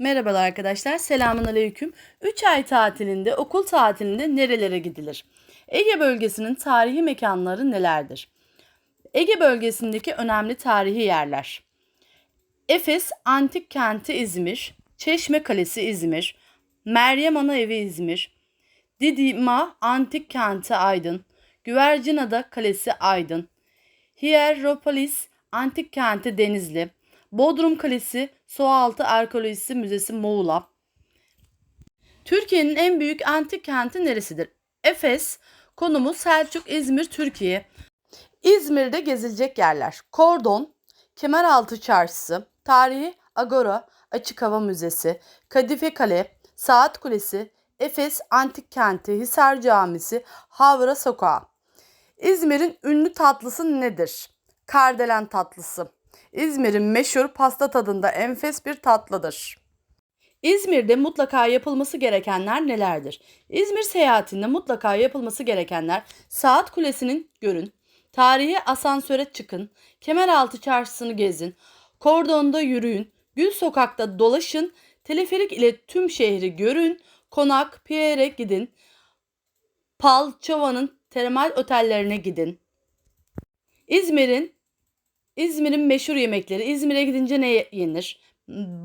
Merhabalar arkadaşlar. Selamun aleyküm. 3 ay tatilinde, okul tatilinde nerelere gidilir? Ege bölgesinin tarihi mekanları nelerdir? Ege bölgesindeki önemli tarihi yerler. Efes Antik Kenti İzmir, Çeşme Kalesi İzmir, Meryem Ana Evi İzmir, Didima Antik Kenti Aydın, Güvercinada Kalesi Aydın, Hieropolis Antik Kenti Denizli, Bodrum Kalesi Sualtı Arkeolojisi Müzesi Muğla. Türkiye'nin en büyük antik kenti neresidir? Efes, konumu Selçuk, İzmir, Türkiye. İzmir'de gezilecek yerler. Kordon, Kemeraltı Çarşısı, Tarihi Agora, Açık Hava Müzesi, Kadife Kale, Saat Kulesi, Efes Antik Kenti, Hisar Camisi, Havra Sokağı. İzmir'in ünlü tatlısı nedir? Kardelen tatlısı. İzmir'in meşhur pasta tadında enfes bir tatlıdır. İzmir'de mutlaka yapılması gerekenler nelerdir? İzmir seyahatinde mutlaka yapılması gerekenler Saat Kulesi'nin görün, tarihi asansöre çıkın, Kemeraltı Çarşısı'nı gezin, Kordon'da yürüyün, Gül Sokak'ta dolaşın, teleferik ile tüm şehri görün, Konak, Pierre'e gidin, Pal, Çova'nın termal otellerine gidin. İzmir'in İzmir'in meşhur yemekleri. İzmir'e gidince ne yenir?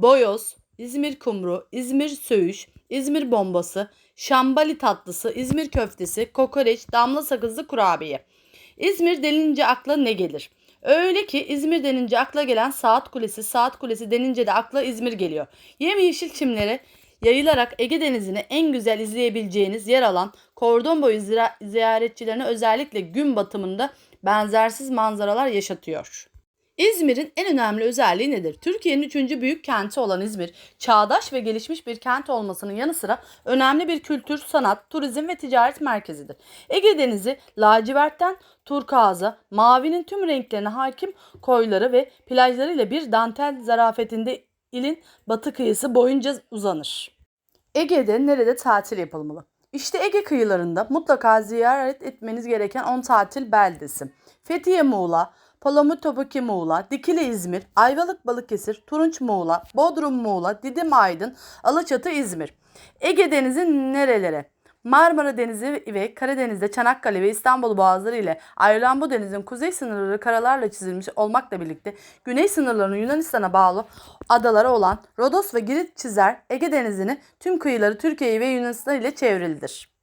Boyoz, İzmir kumru, İzmir söğüş, İzmir bombası, şambali tatlısı, İzmir köftesi, kokoreç, damla sakızlı kurabiye. İzmir denince akla ne gelir? Öyle ki İzmir denince akla gelen Saat Kulesi, Saat Kulesi denince de akla İzmir geliyor. Yemyeşil çimlere yayılarak Ege Denizi'ni en güzel izleyebileceğiniz yer alan kordon boyu ziyaretçilerine özellikle gün batımında benzersiz manzaralar yaşatıyor. İzmir'in en önemli özelliği nedir? Türkiye'nin üçüncü büyük kenti olan İzmir, çağdaş ve gelişmiş bir kent olmasının yanı sıra önemli bir kültür, sanat, turizm ve ticaret merkezidir. Ege Denizi, lacivertten turkuaza, mavinin tüm renklerine hakim koyları ve plajlarıyla bir dantel zarafetinde ilin batı kıyısı boyunca uzanır. Ege'de nerede tatil yapılmalı? İşte Ege kıyılarında mutlaka ziyaret etmeniz gereken 10 tatil beldesi. Fethiye Muğla, Palamut Topaki Muğla, Dikili İzmir, Ayvalık Balıkesir, Turunç Muğla, Bodrum Muğla, Didim Aydın, Alaçatı İzmir. Ege Denizi nerelere? Marmara Denizi ve Karadeniz'de Çanakkale ve İstanbul Boğazları ile ayrılan bu denizin kuzey sınırları karalarla çizilmiş olmakla birlikte güney sınırlarının Yunanistan'a bağlı adaları olan Rodos ve Girit çizer Ege Denizi'ni tüm kıyıları Türkiye ve Yunanistan ile çevrilidir.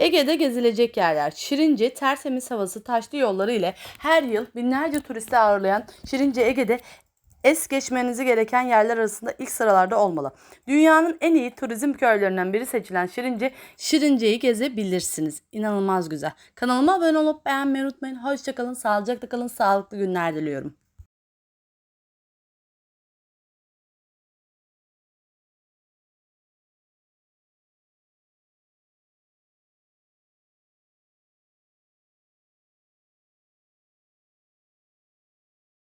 Ege'de gezilecek yerler. Şirince, tertemiz havası, taşlı yolları ile her yıl binlerce turisti ağırlayan Şirince Ege'de es geçmenizi gereken yerler arasında ilk sıralarda olmalı. Dünyanın en iyi turizm köylerinden biri seçilen Şirince, Şirince'yi gezebilirsiniz. İnanılmaz güzel. Kanalıma abone olup beğenmeyi unutmayın. Hoşçakalın, sağlıcakla kalın, sağlıklı günler diliyorum.